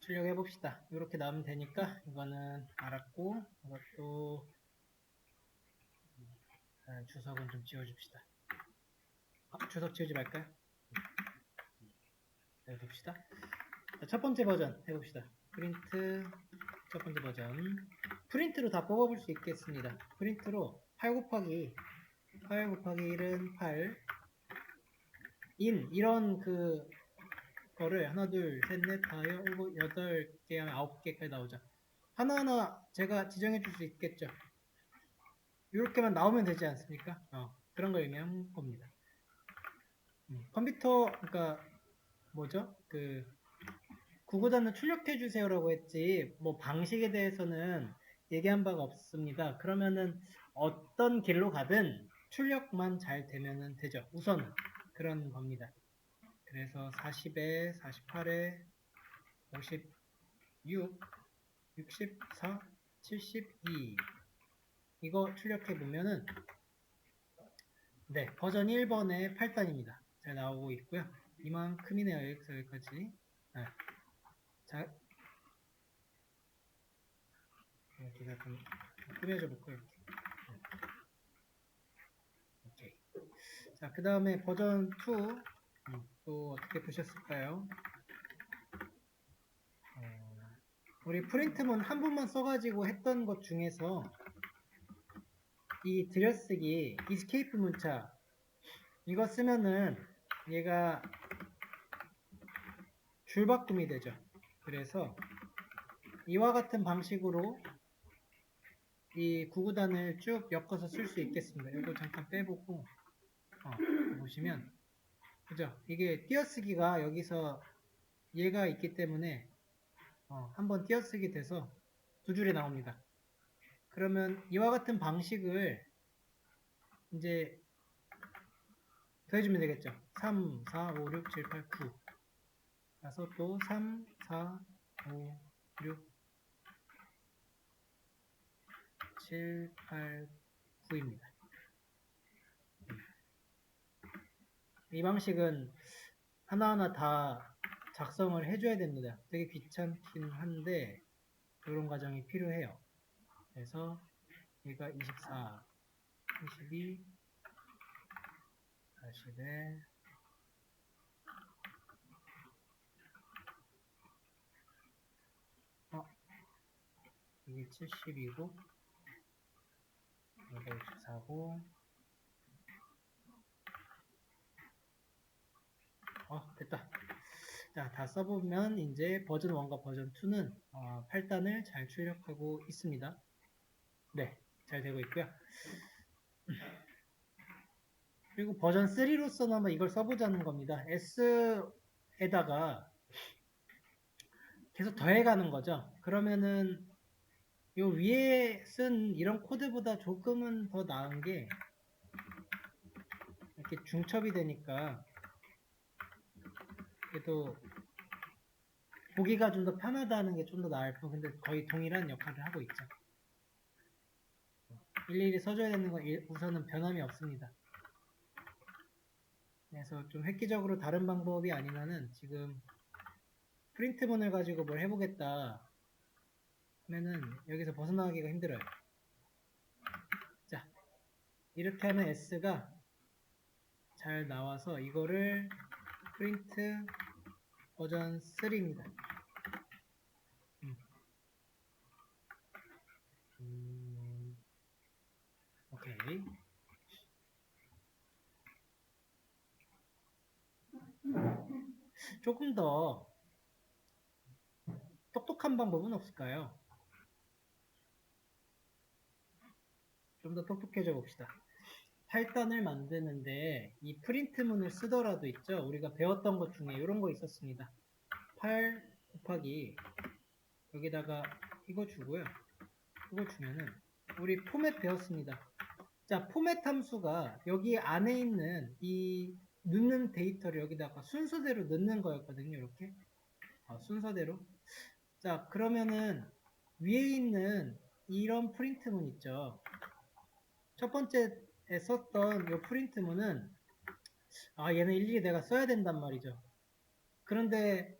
출력해 봅시다. 이렇게 나오면 되니까 이거는 알았고 이것도 아, 주석은 좀 지워줍시다. 아, 주석 지우지 말까요? 네, 봅시다. 자, 첫 번째 버전 해봅시다. 프린트 첫 번째 버전 프린트로 다 뽑아볼 수 있겠습니다. 프린트로 8 곱하기 8 곱하기 1은 8 인 이런 그 거를 하나 둘 셋 넷 다섯 일곱 여덟 개 하면 아홉 개까지 나오죠. 하나하나 제가 지정해 줄 수 있겠죠. 이렇게만 나오면 되지 않습니까? 어, 그런 걸 의미한 겁니다. 음, 컴퓨터 그러니까 뭐죠? 그 구구단을 출력해 주세요라고 했지 뭐 방식에 대해서는 얘기한 바가 없습니다. 그러면은 어떤 길로 가든 출력만 잘 되면은 되죠. 우선 그런 겁니다. 그래서 40에 48에 56 64 72 이거 출력해 보면은 네 버전 1번의 8단입니다. 잘 나오고 있고요. 이만큼이네요. 여기까지. 네. 자, 여기가 좀 꾸며줘 볼까요? 이렇게. 네. 오케이. 자, 그 다음에 버전 2. 음, 또 어떻게 보셨을까요? 어, 우리 프린트문 한 번만 써가지고 했던 것 중에서 이 들여쓰기, 이스케이프 문자 이거 쓰면은 얘가 줄바꿈이 되죠. 그래서 이와 같은 방식으로 이 구구단을 쭉 엮어서 쓸 수 있겠습니다. 이거 잠깐 빼보고 어, 보시면 그죠? 이게 띄어쓰기가 여기서 얘가 있기 때문에 어, 한번 띄어쓰기 돼서 두 줄이 나옵니다. 그러면 이와 같은 방식을 이제 더해주면 되겠죠. 3, 4, 5, 6, 7, 8, 9 그래서 또 3, 4, 5, 6, 7, 8, 9입니다. 이 방식은 하나하나 다 작성을 해줘야 됩니다. 되게 귀찮긴 한데 이런 과정이 필요해요. 그래서 얘가 24, 22, 40에 어, 이게 70이고 이게 64고 어 됐다. 자 다 써보면 이제 버전 1과 버전 2는 어, 8단을 잘 출력하고 있습니다. 네 잘 되고 있고요. 그리고 버전 3로서는 한번 이걸 써보자는 겁니다. S에다가 계속 더해가는 거죠. 그러면은 요 위에 쓴 이런 코드보다 조금은 더 나은 게 이렇게 중첩이 되니까 그래도 보기가 좀 더 편하다는 게 좀 더 나을 뿐 근데 거의 동일한 역할을 하고 있죠. 일일이 써줘야 되는 건 일- 우선은 변함이 없습니다. 그래서 좀 획기적으로 다른 방법이 아니면은 지금 프린트문을 가지고 뭘 해보겠다 하면은 여기서 벗어나기가 힘들어요. 자, 이렇게 하면 S가 잘 나와서 이거를 프린트 버전 3입니다. 음. 음, 오케이. 조금 더 똑똑한 방법은 없을까요? 좀 더 똑똑해져 봅시다. 8단을 만드는데 이 프린트문을 쓰더라도 있죠. 우리가 배웠던 것 중에 이런 거 있었습니다. 8 곱하기 여기다가 이거 주고요. 이거 주면은 우리 포맷 배웠습니다. 자, 포맷 함수가 여기 안에 있는 이 넣는 데이터를 여기다가 순서대로 넣는 거였거든요. 이렇게 어, 순서대로. 자, 그러면은 위에 있는 이런 프린트문 있죠. 첫 번째에 썼던 이 프린트문은 아 얘는 일일이 내가 써야 된단 말이죠. 그런데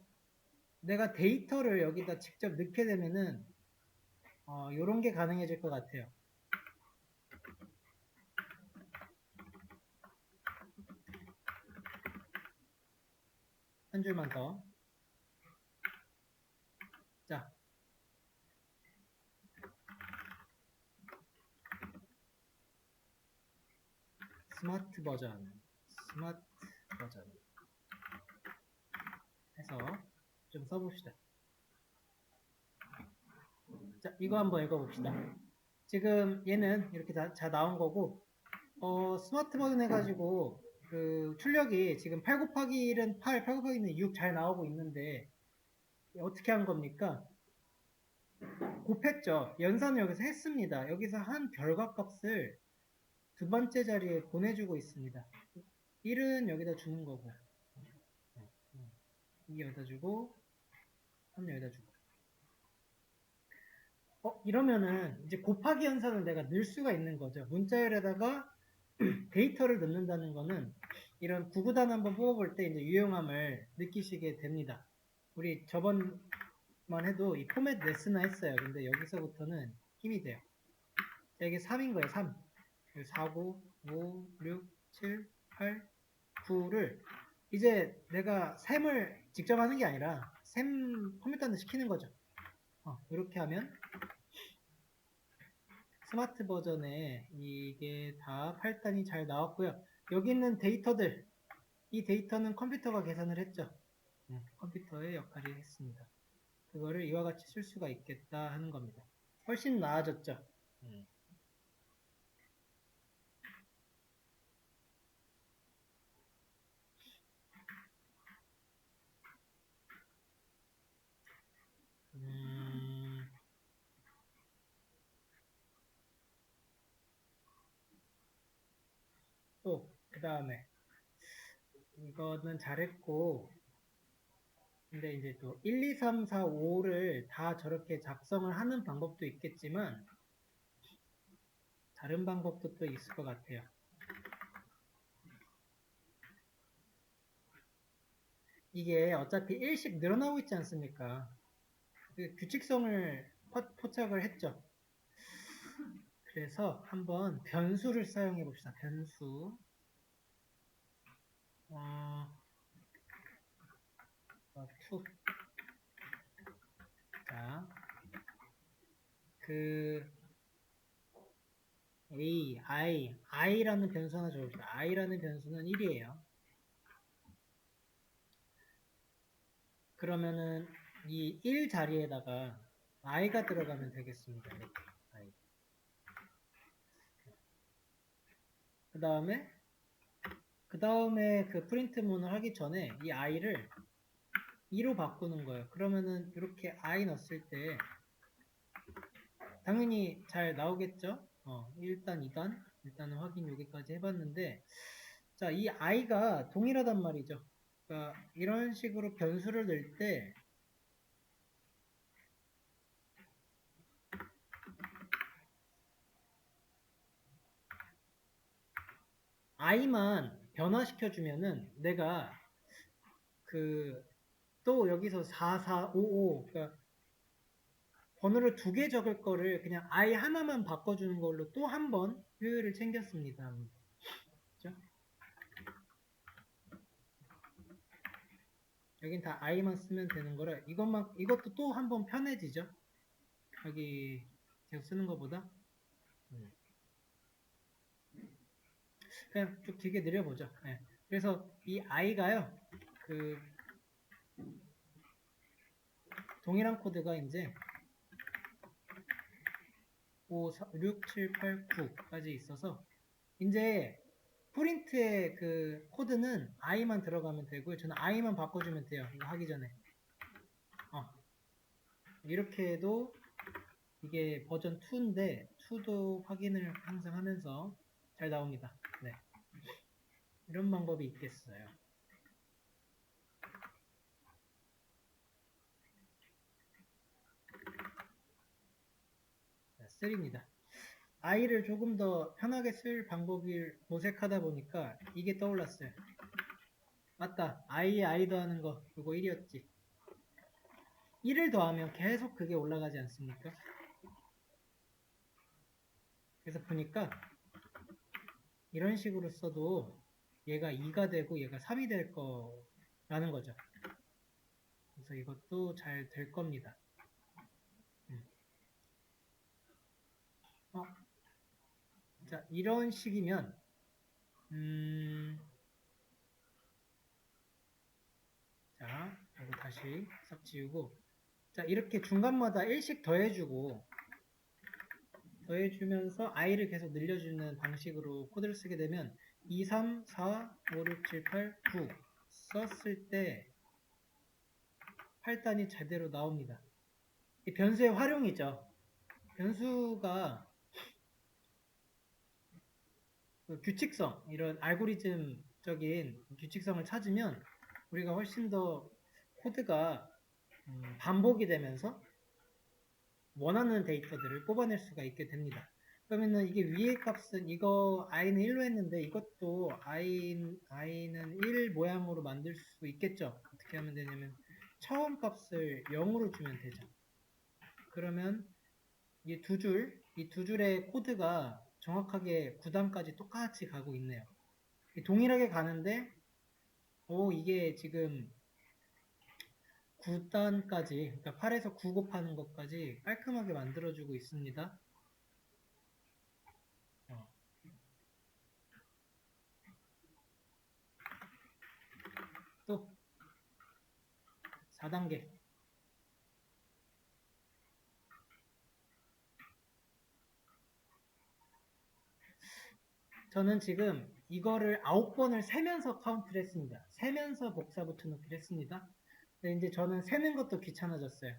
내가 데이터를 여기다 직접 넣게 되면은 어, 요런 게 가능해질 것 같아요. 한 줄만 더. 자. 스마트 버전. 스마트 버전. 해서 좀 써봅시다. 자, 이거 한번 읽어봅시다. 지금 얘는 이렇게 다, 다 나온 거고, 어, 스마트 버전 해가지고, 그, 출력이 지금 8 곱하기 1은 8, 8 곱하기 1은 6 잘 나오고 있는데, 어떻게 한 겁니까? 곱했죠. 연산을 여기서 했습니다. 여기서 한 결과 값을 두 번째 자리에 보내주고 있습니다. 1은 여기다 주는 거고, 이 여기다 주고, 3 여기다 주고. 어, 이러면은 이제 곱하기 연산을 내가 넣을 수가 있는 거죠. 문자열에다가 데이터를 넣는다는 거는 이런 구구단 한번 뽑아볼 때 이제 유용함을 느끼시게 됩니다. 우리 저번만 해도 이 포맷 레슨나 했어요. 근데 여기서부터는 힘이 돼요. 자, 이게 3인 거예요. 3. 4, 9, 5, 6, 7, 8, 9를 이제 내가 셈을 직접 하는 게 아니라 셈 컴퓨터한테 시키는 거죠. 어, 이렇게 하면 스마트 버전에 이게 다 8단이 잘 나왔고요. 여기 있는 데이터들, 이 데이터는 컴퓨터가 계산을 했죠. 네, 컴퓨터의 역할을 했습니다. 그거를 이와 같이 쓸 수가 있겠다 하는 겁니다. 훨씬 나아졌죠. 음. 음, 또, 그 다음에, 이거는 잘했고, 근데 이제 또 1, 2, 3, 4, 5를 다 저렇게 작성을 하는 방법도 있겠지만, 다른 방법도 또 있을 것 같아요. 이게 어차피 1씩 늘어나고 있지 않습니까? 그 규칙성을 포- 포착을 했죠. 그래서 한번 변수를 사용해 봅시다. 변수. 어, 어, to. 자, 그 a, i, i라는 변수 하나 적읍시다. i라는 변수는 1이에요. 그러면은 이 1 자리에다가 i가 들어가면 되겠습니다. 이렇게 i. 그 다음에 그 다음에 그 프린트문을 하기 전에 이 i를 2로 바꾸는 거예요. 그러면은 이렇게 i 넣었을 때 당연히 잘 나오겠죠? 어, 1단, 2단, 일단은 확인 여기까지 해봤는데 자, 이 i가 동일하단 말이죠. 그러니까 이런 식으로 변수를 넣을 때 i만 변화시켜 주면은 내가 그 또 여기서 4, 4, 5, 5 그러니까 번호를 두 개 적을 거를 그냥 i 하나만 바꿔주는 걸로 또 한 번 효율을 챙겼습니다. 그죠? 여긴 다 i만 쓰면 되는 거라 이것만 이것도 또 한 번 편해지죠. 여기 계속 쓰는 것보다 음. 그냥 쭉 길게 느려보죠. 예. 그래서 이 i가요 그 동일한 코드가 이제 5, 4, 6, 7, 8, 9까지 있어서 이제 프린트의 그 코드는 i만 들어가면 되고요. 저는 i만 바꿔주면 돼요. 이거 하기 전에. 어. 이렇게 해도 이게 버전 2인데 2도 확인을 항상 하면서 잘 나옵니다. 네. 이런 방법이 있겠어요. 자, 3입니다. i를 조금 더 편하게 쓸 방법을 모색하다 보니까 이게 떠올랐어요. 맞다. i에 i 더하는 거 그거 1이었지. 1을 더하면 계속 그게 올라가지 않습니까? 그래서 보니까 이런 식으로 써도 얘가 2가 되고 얘가 3이 될 거라는 거죠. 그래서 이것도 잘 될 겁니다. 음. 어. 자, 이런 식이면 음, 자, 이거 다시 싹 지우고 자, 이렇게 중간마다 1씩 더해주고 더해주면서 i를 계속 늘려주는 방식으로 코드를 쓰게 되면 2, 3, 4, 5, 6, 7, 8, 9 썼을 때 8단이 제대로 나옵니다. 이 변수의 활용이죠. 변수가 그 규칙성, 이런 알고리즘적인 규칙성을 찾으면 우리가 훨씬 더 코드가 음, 반복이 되면서 원하는 데이터들을 뽑아낼 수가 있게 됩니다. 그러면은 이게 위의 값은 이거 i는 1로 했는데 이것도 i, i는 1 모양으로 만들 수 있겠죠. 어떻게 하면 되냐면 처음 값을 0으로 주면 되죠. 그러면 이 두 줄, 이 두 줄의 코드가 정확하게 9단까지 똑같이 가고 있네요. 동일하게 가는데 오 이게 지금 9단까지 그러니까 8에서 9 곱하는 것까지 깔끔하게 만들어주고 있습니다. 어. 또 4단계 저는 지금 이거를 9번을 세면서 카운트를 했습니다. 세면서 복사 붙여넣기를 했습니다. 근데 이제 저는 세는 것도 귀찮아졌어요.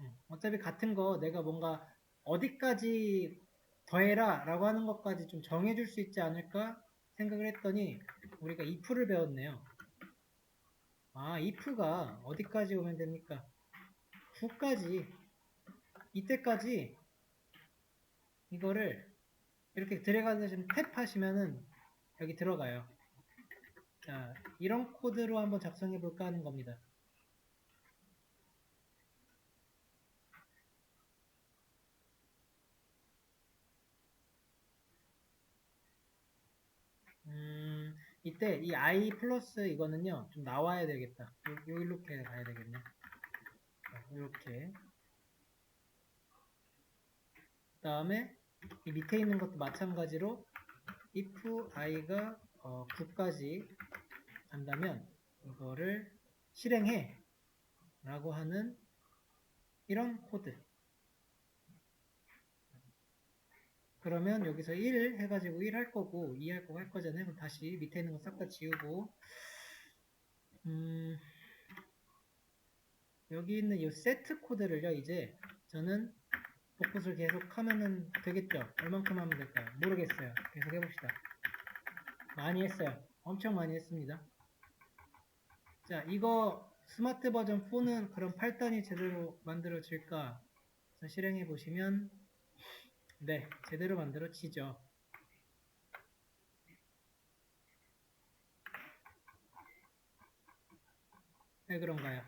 음, 어차피 같은 거 내가 뭔가 어디까지 더해라 라고 하는 것까지 좀 정해줄 수 있지 않을까 생각을 했더니 우리가 if를 배웠네요. 아 if가 어디까지 오면 됩니까? 9까지 이때까지 이거를 이렇게 들어가서 좀 탭 하시면은 여기 들어가요. 자, 이런 코드로 한번 작성해 볼까 하는 겁니다. 음, 이때 이 i 플러스 이거는요, 좀 나와야 되겠다. 요, 요 이렇게 가야 되겠네. 자, 이렇게. 그 다음에 이 밑에 있는 것도 마찬가지로 if i가 어, 9까지 간다면 이거를 실행해 라고 하는 이런 코드 그러면 여기서 1 해가지고 1 할 거고 2 할 거고 할 거잖아요. 그럼 다시 밑에 있는 거 싹 다 지우고. 음, 여기 있는 이 세트 코드를요 이제 저는 복붙을 계속 하면은 되겠죠? 얼만큼 하면 될까요? 모르겠어요. 계속 해봅시다. 많이 했어요. 엄청 많이 했습니다. 자 이거 스마트 버전 4는 그럼 8단이 제대로 만들어질까? 자, 실행해 보시면 네 제대로 만들어지죠 왜 그런가요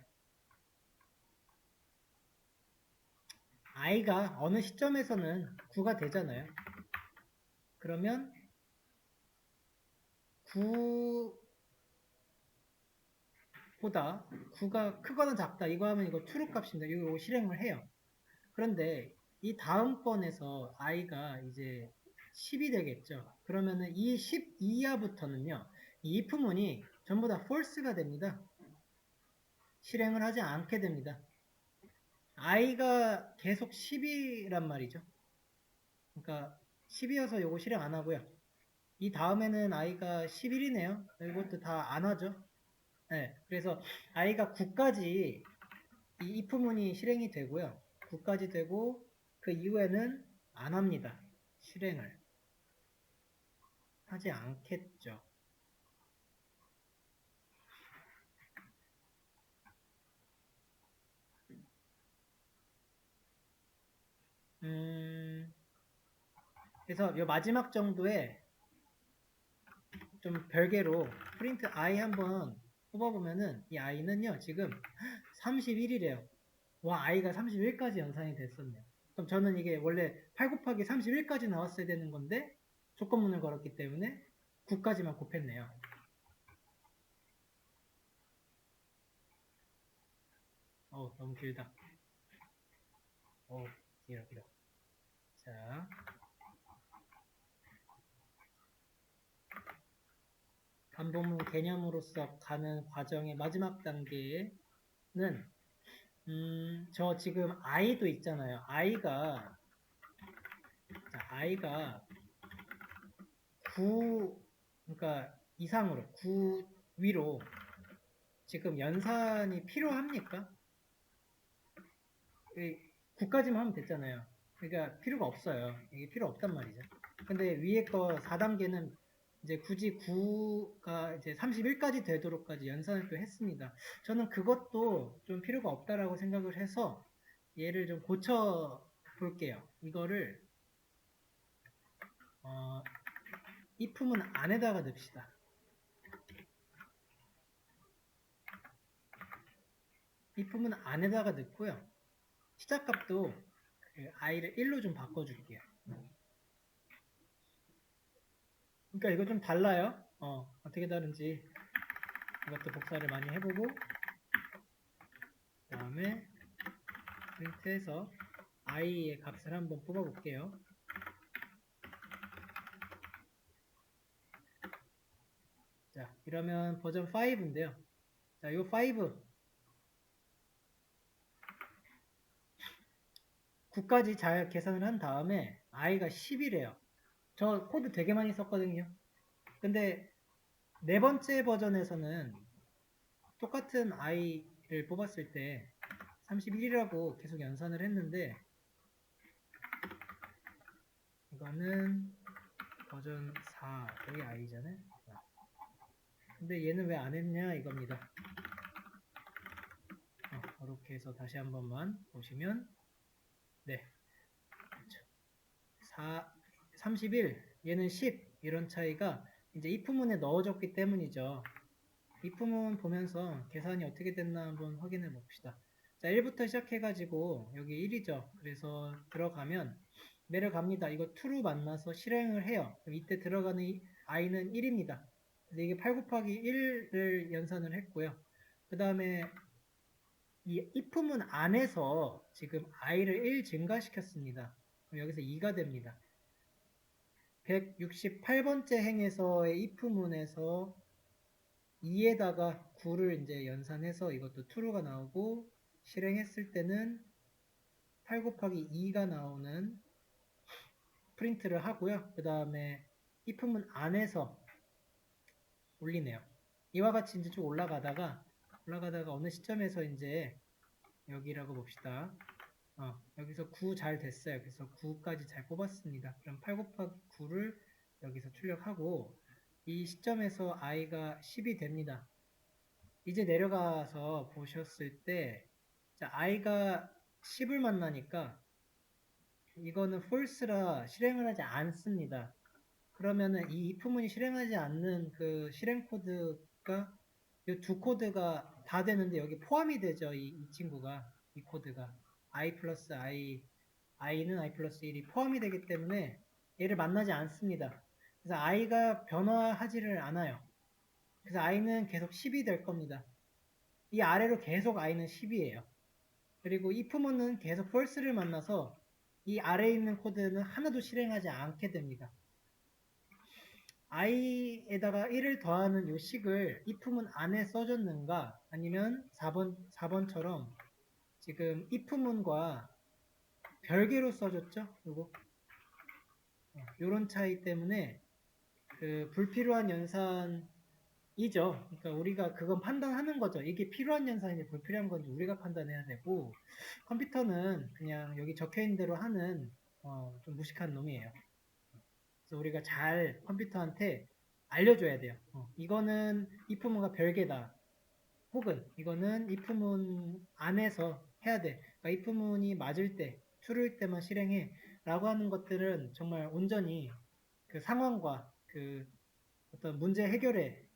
i가 어느 시점에서는 9가 되잖아요 그러면 9보다 9가 크거나 작다 이거 하면 이거 true 값입니다. 이거 실행을 해요. 그런데 이 다음번에서 i가 이제 10이 되겠죠. 그러면은 이 10 이하부터는요. 이 if문이 전부 다 false가 됩니다. 실행을 하지 않게 됩니다. i가 계속 10이란 말이죠. 그러니까 10이어서 이거 실행 안 하고요. 이 다음에는 i가 11이네요. 이것도 다 안 하죠. 네, 그래서 i가 9까지 이 if문이 실행이 되고요. 9까지 되고 그 이후에는 안 합니다. 실행을 하지 않겠죠. 음, 그래서 이 마지막 정도에 좀 별개로 프린트 i 한번 뽑아보면은 이 i는요 지금 31이래요. 와, i가 31까지 연산이 됐었네요. 그럼 저는 이게 원래 8 곱하기 31까지 나왔어야 되는 건데 조건문을 걸었기 때문에 9까지만 곱했네요. 어, 너무 길다. 어, 길어, 길어. 자. 반복문 개념으로서 가는 과정의 마지막 단계는 음, 저 지금 i도 있잖아요. 자, i가 9 그러니까 이상으로 9 위로 지금 연산이 필요합니까? 9까지만 하면 됐잖아요. 그러니까 필요가 없어요. 이게 필요 없단 말이죠. 근데 위에 거 4단계는 이제 굳이 9가 이제 31까지 되도록까지 연산을 또 했습니다. 저는 그것도 좀 필요가 없다라고 생각을 해서 얘를 좀 고쳐 볼게요. 이거를 어, 이 품은 안에다가 넣읍시다. 이 품은 안에다가 넣고요. 시작값도 그 i를 1로 좀 바꿔줄게요. 그러니까 이거 좀 달라요. 어, 어떻게 다른지 이것도 복사를 많이 해보고 그 다음에 프린트해서 i의 값을 한번 뽑아볼게요. 자, 이러면 버전 5인데요. 자, 요 5. 9까지 잘 계산을 한 다음에 i가 10이래요. 저 코드 되게 많이 썼거든요. 근데 네 번째 버전에서는 똑같은 i를 뽑았을 때 31이라고 계속 연산을 했는데 이거는 버전 4 여기 i잖아요. 근데 얘는 왜 안 했냐 이겁니다. 어, 이렇게 해서 다시 한 번만 보시면 네 4, 31 얘는 10 이런 차이가 이제 if문에 넣어줬기 때문이죠. if문 보면서 계산이 어떻게 됐나 한번 확인해 봅시다. 자 1부터 시작해가지고 여기 1이죠. 그래서 들어가면 내려갑니다. 이거 true로 만나서 실행을 해요. 그럼 이때 들어가는 이 i는 1입니다. 그래서 이게 8 곱하기 1을 연산을 했고요. 그 다음에 이 if문 안에서 지금 i를 1 증가시켰습니다. 그럼 여기서 2가 됩니다. 168번째 행에서의 if문에서 2에다가 9를 이제 연산해서 이것도 true가 나오고 실행했을 때는 8 곱하기 2가 나오는 프린트를 하고요. 그 다음에 if문 안에서 올리네요. 이와 같이 이제 쭉 올라가다가 올라가다가 어느 시점에서 이제 여기라고 봅시다. 어, 여기서 9 잘 됐어요. 그래서 9까지 잘 뽑았습니다. 그럼 8 곱하기 9를 여기서 출력하고 이 시점에서 i가 10이 됩니다. 이제 내려가서 보셨을 때 자, i가 10을 만나니까 이거는 false라 실행을 하지 않습니다. 그러면은 이 if문이 실행하지 않는 그 실행 코드가 이 두 코드가 다 되는데 여기 포함이 되죠. 이, 이 친구가 이 코드가 i 플러스 i i는 i 플러스 1이 포함이 되기 때문에 얘를 만나지 않습니다. 그래서 i가 변화하지를 않아요. 그래서 i는 계속 10이 될 겁니다. 이 아래로 계속 i는 10이에요. 그리고 if문은 계속 false를 만나서 이 아래에 있는 코드는 하나도 실행하지 않게 됩니다. i에다가 1을 더하는 요 식을 if문 안에 써줬는가 아니면 4번, 4번처럼 지금 if문과 별개로 써줬죠? 요거 요런 차이 때문에 그 불필요한 연산이죠. 그러니까 우리가 그건 판단하는 거죠. 이게 필요한 연산인지 불필요한 건지 우리가 판단해야 되고 컴퓨터는 그냥 여기 적혀 있는 대로 하는 어, 좀 무식한 놈이에요. 그래서 우리가 잘 컴퓨터한테 알려줘야 돼요. 어, 이거는 if문과 별개다. 혹은 이거는 if문 안에서 해야 돼. 그러니까 if문이 맞을 때, true일 때만 실행해. 라고 하는 것들은 정말 온전히 그 상황과 그 어떤 문제 해결에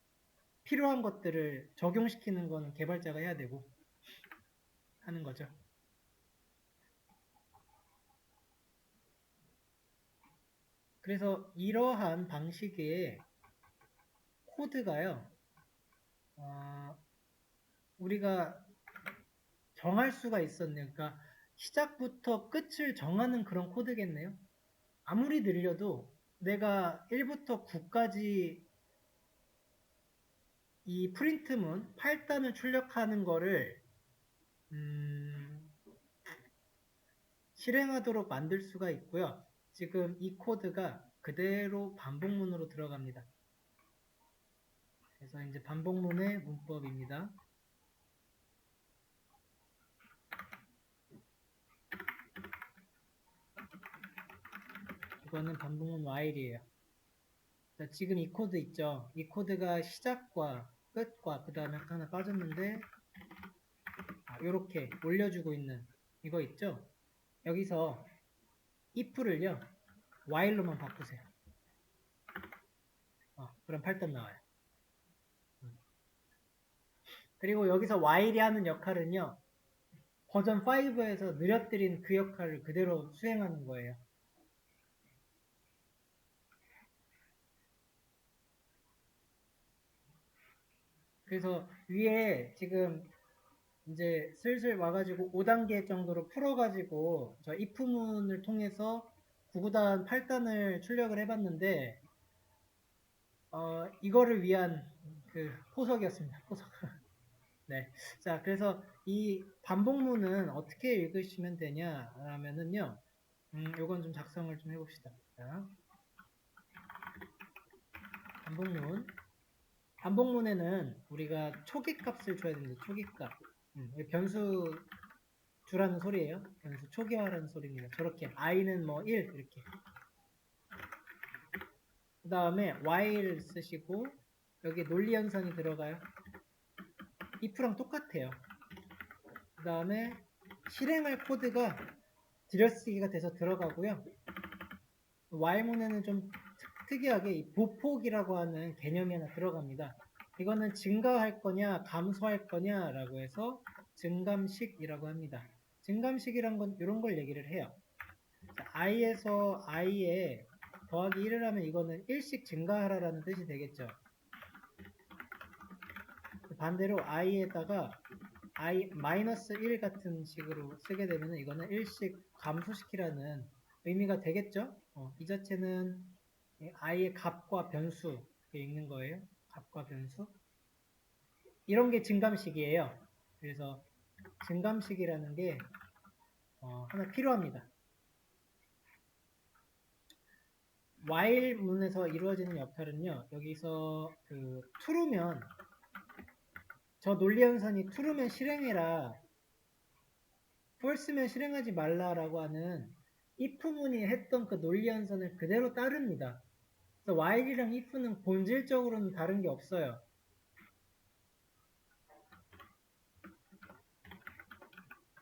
필요한 것들을 적용시키는 건 개발자가 해야 되고 하는 거죠. 그래서 이러한 방식의 코드가요, 어, 우리가 정할 수가 있었네요. 그러니까 시작부터 끝을 정하는 그런 코드겠네요. 아무리 늘려도 내가 1부터 9까지 이 프린트문 8단을 출력하는 거를 음, 실행하도록 만들 수가 있고요. 지금 이 코드가 그대로 반복문으로 들어갑니다. 그래서 이제 반복문의 문법입니다. 이거는 반복문 while이에요. 자, 지금 이 코드 있죠? 이 코드가 시작과 끝과 그 다음에 하나 빠졌는데 아, 이렇게 올려주고 있는 이거 있죠? 여기서 if를요 while로만 바꾸세요. 어, 그럼 8단 나와요. 음. 그리고 여기서 while이 하는 역할은요 버전 5에서 느려뜨린 그 역할을 그대로 수행하는 거예요. 그래서 위에 지금 이제 슬슬 와가지고 5단계 정도로 풀어가지고 저 if문을 통해서 9구단 8단을 출력을 해봤는데 어, 이거를 위한 그 포석이었습니다. 포석. 네. 자, 그래서 이 반복문은 어떻게 읽으시면 되냐라면은요. 음, 요건 좀 작성을 좀 해봅시다. 자, 반복문. 반복문에는 우리가 초기 값을 줘야 됩니다. 초기 값. 음, 변수 주라는 소리예요. 변수 초기화라는 소리입니다. 저렇게 i는 뭐 1 이렇게. 그 다음에 while 쓰시고 여기 논리 현상이 들어가요. if랑 똑같아요. 그 다음에 실행할 코드가 들여쓰기가 돼서 들어가고요. while문에는 좀 특이하게 이 보폭이라고 하는 개념이 하나 들어갑니다. 이거는 증가할 거냐 감소할 거냐 라고 해서 증감식이라고 합니다. 증감식이란 건 이런 걸 얘기를 해요. 자, i에서 i에 더하기 1을 하면 이거는 1씩 증가하라라는 뜻이 되겠죠. 반대로 i에다가 i 마이너스 1 같은 식으로 쓰게 되면 이거는 1씩 감소시키라는 의미가 되겠죠. 어, 이 자체는 i의 값과 변수 읽는 거예요. 값과 변수. 이런 게 증감식이에요. 그래서 증감식이라는 게 어, 하나 필요합니다. while 문에서 이루어지는 역할은요. 여기서 그 true면 저 논리 현상이 true면 실행해라. false면 실행하지 말라라고 하는 if문이 했던 그 논리 현상을 그대로 따릅니다. 그래서 while이랑 if는 본질적으로는 다른 게 없어요.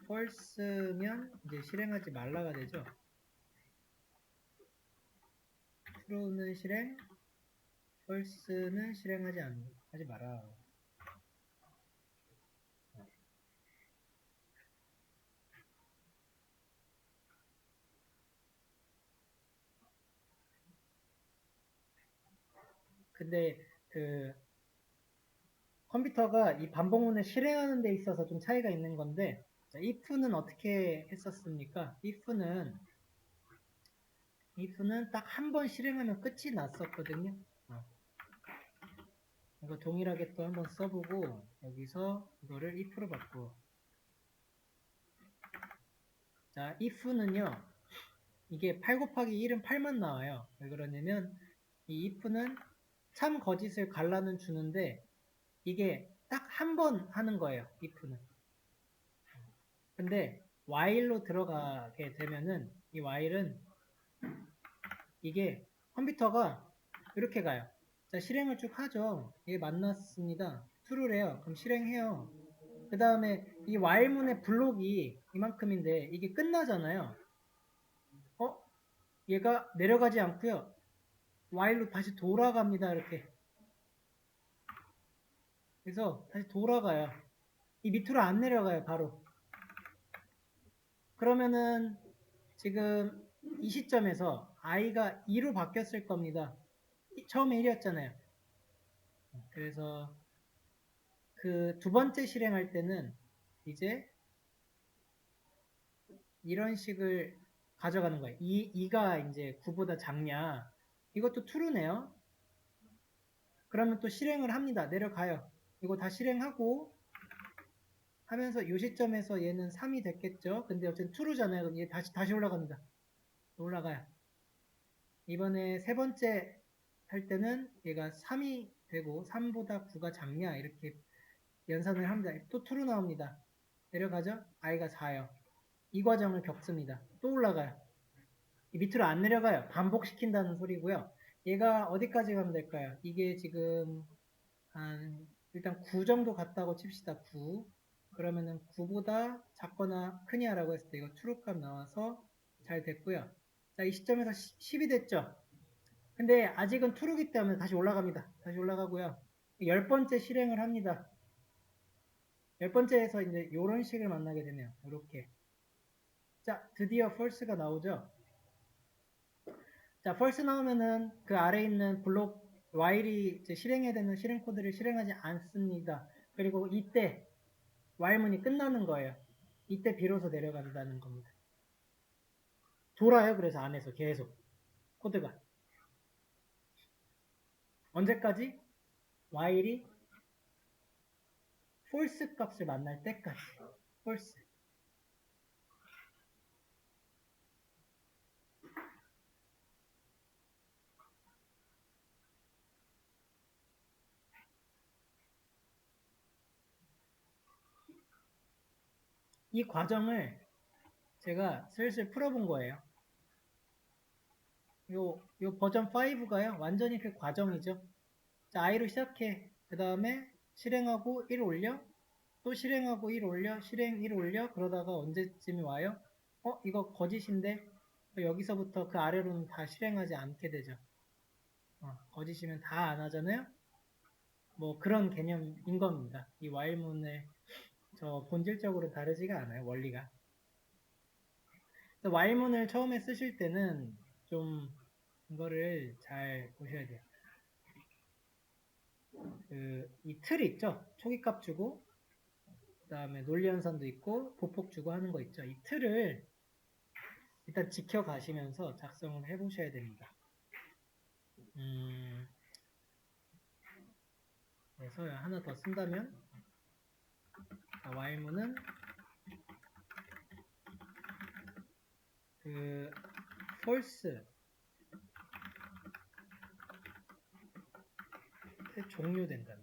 false면 이제 실행하지 말라가 되죠. true는 실행, false는 실행하지 않, 하지 마라. 근데 그 컴퓨터가 이 반복문을 실행하는 데 있어서 좀 차이가 있는 건데 자, if는 어떻게 했었습니까? if는 if는 딱 한 번 실행하면 끝이 났었거든요. 어. 이거 동일하게 또 한번 써보고 여기서 이거를 if로 바꾸고 자 if는요 이게 8 곱하기 1은 8만 나와요. 왜 그러냐면 이 if는 참 거짓을 갈라는 주는데 이게 딱 한 번 하는 거예요. if는. 근데 while로 들어가게 되면은 이 while은 이게 컴퓨터가 이렇게 가요. 자, 실행을 쭉 하죠. 이게 만났습니다. true래요. 그럼 실행해요. 그 다음에 이 while문의 블록이 이만큼인데 이게 끝나잖아요. 어? 얘가 내려가지 않고요. While로 다시 돌아갑니다. 이렇게. 그래서 다시 돌아가요. 이 밑으로 안 내려가요. 바로. 그러면은 지금 이 시점에서 i가 2로 바뀌었을 겁니다. 이- 처음에 1이었잖아요. 그래서 그 두 번째 실행할 때는 이제 이런 식을 가져가는 거예요. 이 2가 이제 9보다 작냐? 이것도 true네요. 그러면 또 실행을 합니다. 내려가요. 이거 다 실행하고 하면서 이 시점에서 얘는 3이 됐겠죠. 근데 어쨌든 true잖아요. 그럼 얘 다시 다시 올라갑니다. 올라가요. 이번에 세 번째 할 때는 얘가 3이 되고 3보다 9가 작냐 이렇게 연산을 합니다. 또 true 나옵니다. 내려가죠? i가 4요. 이 과정을 겪습니다. 또 올라가요. 이 밑으로 안 내려가요. 반복시킨다는 소리고요. 얘가 어디까지 가면 될까요? 이게 지금 한 일단 9 정도 갔다고 칩시다. 9. 그러면은 9보다 작거나 크냐라고 했을 때 이거 true값 나와서 잘 됐고요. 자, 이 시점에서 10 이 됐죠? 근데 아직은 true기 때문에 다시 올라갑니다. 다시 올라가고요. 열 번째 실행을 합니다. 열 번째에서 이제 이런 식을 만나게 되네요. 이렇게. 자, 드디어 false가 나오죠? 자, false 나오면은 그 아래에 있는 블록 while이 실행해야 되는 실행 코드를 실행하지 않습니다. 그리고 이때 while문이 끝나는 거예요. 이때 비로소 내려간다는 겁니다. 돌아요. 그래서 안에서 계속 코드가 언제까지? while이 false 값을 만날 때까지 false 이 과정을 제가 슬슬 풀어본 거예요. 요, 요 버전 5가요. 완전히 그 과정이죠. 자, i로 시작해. 그 다음에 실행하고 1 올려. 또 실행하고 1 올려. 실행 1 올려. 그러다가 언제쯤이 와요? 어, 이거 거짓인데? 여기서부터 그 아래로는 다 실행하지 않게 되죠. 어, 거짓이면 다 안 하잖아요? 뭐 그런 개념인 겁니다. 이 while문을 저 본질적으로 다르지가 않아요. 원리가. while문을 처음에 쓰실 때는 좀 이거를 잘 보셔야 돼요. 그 이 틀 있죠? 초기값 주고 그 다음에 논리연산도 있고 보폭 주고 하는 거 있죠. 이 틀을 일단 지켜가시면서 작성을 해보셔야 됩니다. 음, 그래서 하나 더 쓴다면 자, while문은 그 false 종료된답니다.